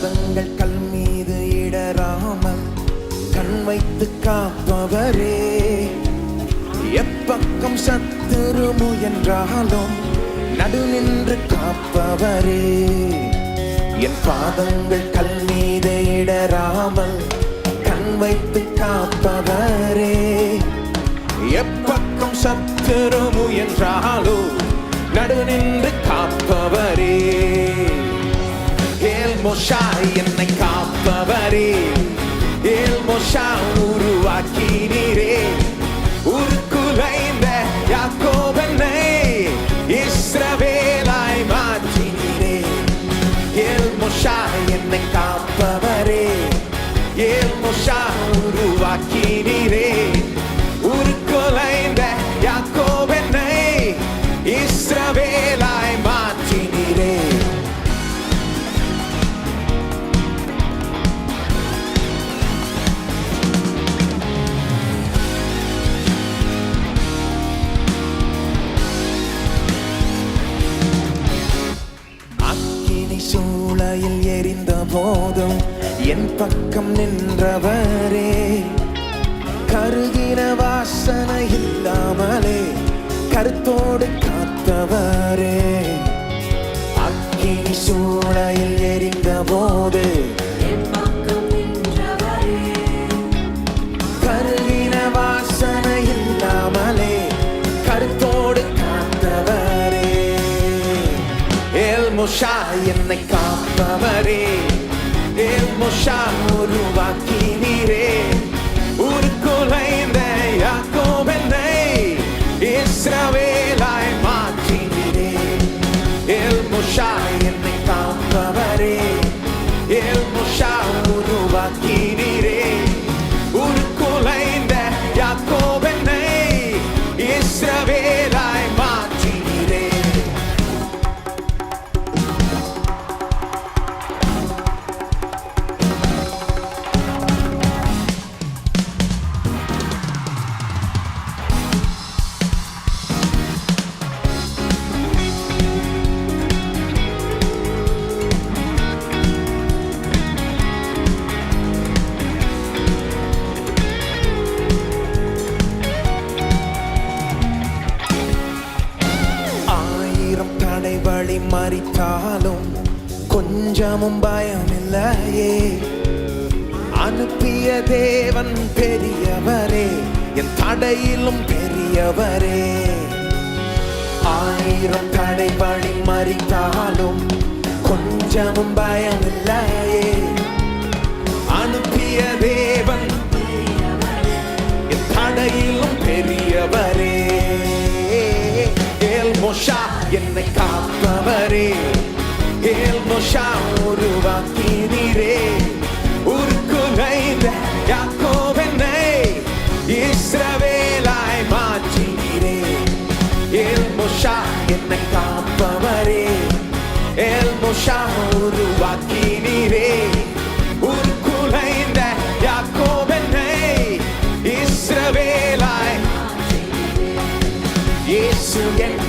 பாதங்கள் கல் மீது இடராமல் கண் வைத்து காப்பவரே. எப்பக்கம் சத்துரு முயன்றாலும் நடு நின்று காப்பவரே. என் பாதங்கள் கல் மீது இடராமல் கண் வைத்து காப்பவரே. எப்பக்கம் சத்துரு முயன்றாலும் நடு நின்று காப்பவரே. மோஷா என்னை காப்பவரே. ஏல் மோஷா உருவாக்கினீரே உருக்குலைந்த யாக்கோபனை இஸ்ரவேலாய் மாற்றினீரே ஏல் மோஷா என்னை காப்பவரே சூளையில் எரிந்த போதும் என் பக்கம் நின்றவரே. கருகின வாசனை இல்லாமலே கருத்தோடு காத்தவரே. அக்கினி சூளையில் எரிந்த போது கருகின வாசனை இல்லாமலே கருத்தோடு காத்தவரே. ஏல் மொஷா என்னை காப்பவரே ஏல் மொஷா உருவாக்கினீரே உருக்குலைந்த யாக்கோபென்னை இஸ்ரவேலாய் மாற்றினீரே எல் மொஷா என்னை காப்பவரே எல் மொஷா உருவாக்கினீரே தடை மறித்தாலும் கொஞ்சமும் பயம் இல்லையே அனுப்பிய தேவன் பெரியவரே என் தடையிலும் பெரியவரே. ஆயிரம் தடை வழி மறித்தாலும் கொஞ்சமும் பயம் இல்லையே அனுப்பிய தேவன் என் தடையிலும் பெரியவரே. ஏல் மொஷா என்னை எல்மோஷா உருவாக்கினீரே உருக்குலைந்த யாக்கோபென்னை இஸ்ரவேலாய் இயேசு என்